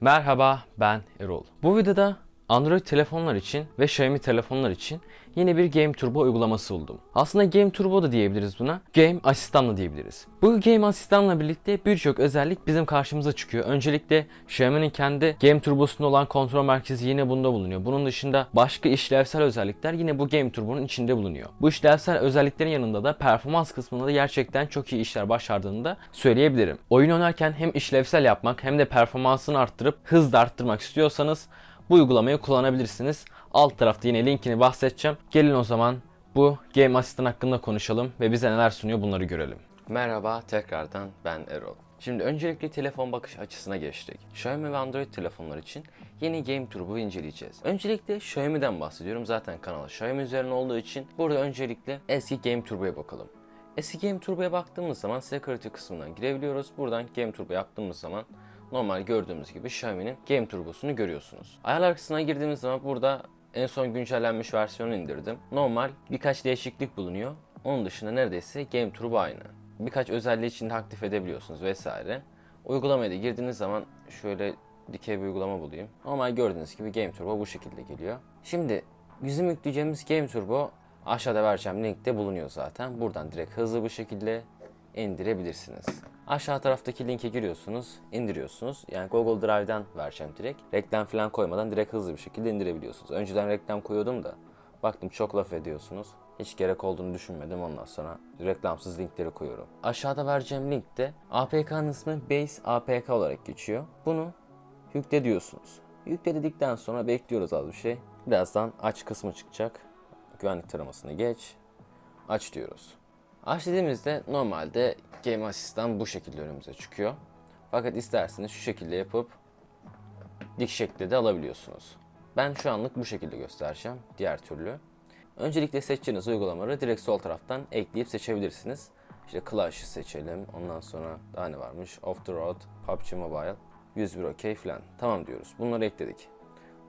Merhaba ben Erol. Bu videoda Android telefonlar için ve Xiaomi telefonlar için yeni bir Game Turbo uygulaması buldum. Aslında Game Turbo da diyebiliriz buna. Game Asistan'la diyebiliriz. Bu Game Asistan'la birlikte birçok özellik bizim karşımıza çıkıyor. Öncelikle Xiaomi'nin kendi Game Turbo'sunda olan kontrol merkezi yine bunda bulunuyor. Bunun dışında başka işlevsel özellikler yine bu Game Turbo'nun içinde bulunuyor. Bu işlevsel özelliklerin yanında da performans kısmında da gerçekten çok iyi işler başardığını da söyleyebilirim. Oyun oynarken hem işlevsel yapmak hem de performansını arttırıp hız arttırmak istiyorsanız bu uygulamayı kullanabilirsiniz. Alt tarafta yine linkini bahsedeceğim. Gelin o zaman bu Game Assistant hakkında konuşalım ve bize neler sunuyor bunları görelim. Merhaba tekrardan ben Erol. Şimdi öncelikle telefon bakış açısına geçtik. Xiaomi ve Android telefonlar için yeni Game Turbo'yu inceleyeceğiz. Öncelikle Xiaomi'den bahsediyorum. Zaten kanal Xiaomi üzerine olduğu için burada öncelikle eski Game Turbo'ya bakalım. Eski Game Turbo'ya baktığımız zaman Security kısmından girebiliyoruz. Buradan Game Turbo yaptığımız zaman normal gördüğümüz gibi Xiaomi'nin Game Turbo'sunu görüyorsunuz. Ayarlar kısmına girdiğimiz zaman burada en son güncellenmiş versiyonu indirdim. Normal birkaç değişiklik bulunuyor. Onun dışında neredeyse Game Turbo aynı. Birkaç özelliği içinde aktif edebiliyorsunuz vesaire. Uygulamaya da girdiğiniz zaman şöyle dikey bir uygulama bulayım. Normal gördüğünüz gibi Game Turbo bu şekilde geliyor. Şimdi bizim yükleyeceğimiz Game Turbo aşağıda vereceğim linkte bulunuyor zaten. Buradan direkt hızlı bir şekilde indirebilirsiniz. Aşağı taraftaki linke giriyorsunuz, indiriyorsunuz. Yani Google Drive'dan vereceğim direkt. Reklam falan koymadan direkt hızlı bir şekilde indirebiliyorsunuz. Önceden reklam koyuyordum da baktım çok laf ediyorsunuz. Hiç gerek olduğunu düşünmedim ondan sonra reklamsız linkleri koyuyorum. Aşağıda vereceğim linkte APK'nın ismi Base APK olarak geçiyor. Bunu yükle diyorsunuz. Yükle dedikten sonra bekliyoruz az bir şey. Birazdan aç kısmı çıkacak. Güvenlik taramasını geç. Aç diyoruz. Aç dediğimizde normalde Game Assistant bu şekilde önümüze çıkıyor. Fakat isterseniz şu şekilde yapıp dik şekilde de alabiliyorsunuz. Ben şu anlık bu şekilde göstereceğim. Diğer türlü. Öncelikle seçeceğiniz uygulamaları direkt sol taraftan ekleyip seçebilirsiniz. İşte Clash'ı seçelim. Ondan sonra daha ne varmış? Off the Road, PUBG Mobile, 101 OK falan. Tamam diyoruz. Bunları ekledik.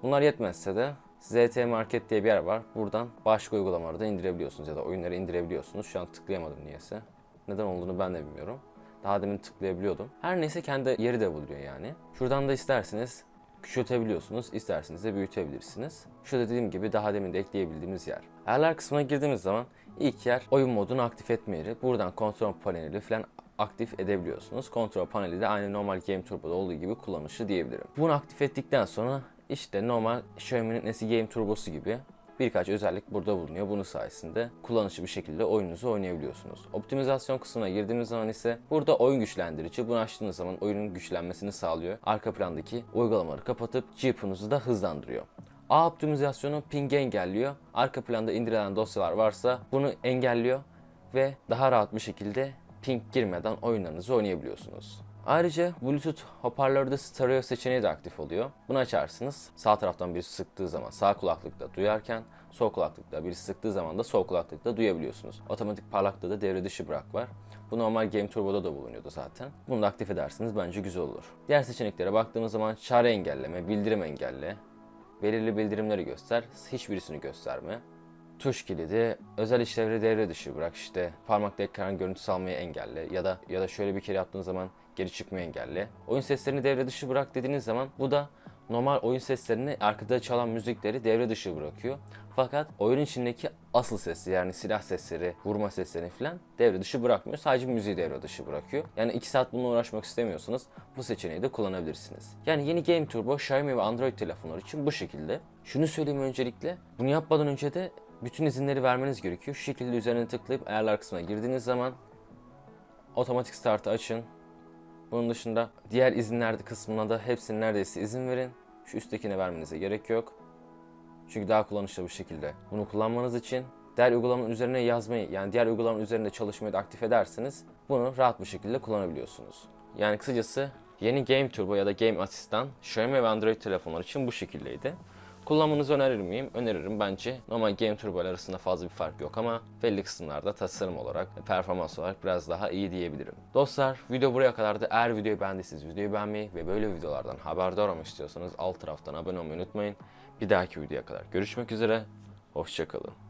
Bunlar yetmezse de ZT Market diye bir yer var. Buradan başka uygulamaları da indirebiliyorsunuz ya da oyunları indirebiliyorsunuz. Şu an tıklayamadım niyeyse. Neden olduğunu ben de bilmiyorum. Daha demin tıklayabiliyordum. Her neyse kendi yeri de buluyor yani. Şuradan da isterseniz küçültebiliyorsunuz, isterseniz de büyütebilirsiniz. Şurada dediğim gibi daha demin de ekleyebildiğimiz yer. Ayarlar kısmına girdiğimiz zaman ilk yer oyun modunu aktif etme yeri. Buradan kontrol paneli falan aktif edebiliyorsunuz. Kontrol paneli de aynı normal Game Turbo'da olduğu gibi kullanışlı diyebilirim. Bunu aktif ettikten sonra işte normal Xiaomi'nin eski Game Turbo'su gibi birkaç özellik burada bulunuyor. Bunun sayesinde kullanışlı bir şekilde oyununuzu oynayabiliyorsunuz. Optimizasyon kısmına girdiğimiz zaman ise burada oyun güçlendirici. Bunu açtığınız zaman oyunun güçlenmesini sağlıyor. Arka plandaki uygulamaları kapatıp GPU'nuzu da hızlandırıyor. A optimizasyonu ping'i engelliyor. Arka planda indirilen dosyalar varsa bunu engelliyor ve daha rahat bir şekilde ping girmeden oyunlarınızı oynayabiliyorsunuz. Ayrıca Bluetooth hoparlörde stereo seçeneği de aktif oluyor. Bunu açarsınız. Sağ taraftan birisi sıktığı zaman sağ kulaklıkta duyarken sol kulaklıkta birisi sıktığı zaman da sol kulaklıkta duyabiliyorsunuz. Otomatik parlaklığı da devre dışı bırak var. Bu normal Game Turbo'da da bulunuyordu zaten. Bunu da aktif ederseniz bence güzel olur. Diğer seçeneklere baktığımız zaman çare engelleme, bildirim engelle, belirli bildirimleri göster, hiçbirisini gösterme, tuş kilidi, özel işlevleri devre dışı bırak işte parmakla ekran görüntüsü almayı engelle ya da ya da şöyle bir kere yaptığın zaman geri çıkmayı engelle. Oyun seslerini devre dışı bırak dediğiniz zaman bu da normal oyun seslerini arkada çalan müzikleri devre dışı bırakıyor. Fakat oyun içindeki asıl sesi yani silah sesleri, vurma seslerini falan devre dışı bırakmıyor. Sadece müziği devre dışı bırakıyor. Yani 2 saat bununla uğraşmak istemiyorsanız bu seçeneği de kullanabilirsiniz. Yani yeni Game Turbo Xiaomi ve Android telefonlar için bu şekilde. Şunu söyleyeyim öncelikle. Bunu yapmadan önce de bütün izinleri vermeniz gerekiyor. Şu şekilde üzerine tıklayıp ayarlar kısmına girdiğiniz zaman otomatik startı açın. Bunun dışında diğer izinler kısmına da hepsini neredeyse izin verin. Şu üsttekine vermenize gerek yok. Çünkü daha kullanışlı bir şekilde bunu kullanmanız için diğer uygulamanın üzerine yazmayı yani diğer uygulamanın üzerinde çalışmayı da aktif ederseniz bunu rahat bir şekilde kullanabiliyorsunuz. Yani kısacası yeni Game Turbo ya da Game Assistant Xiaomi ve Android telefonlar için bu şekildeydi. Kullanmanızı önerir miyim? Öneririm bence. Normal Game Turbo arasında fazla bir fark yok ama belli kısımlarda tasarım olarak, performans olarak biraz daha iyi diyebilirim. Dostlar video buraya kadardı. Eğer videoyu beğendiyseniz videoyu beğenmeyi ve böyle videolardan haberdar olmak istiyorsanız alt taraftan abone olmayı unutmayın. Bir dahaki videoya kadar görüşmek üzere. Hoşçakalın.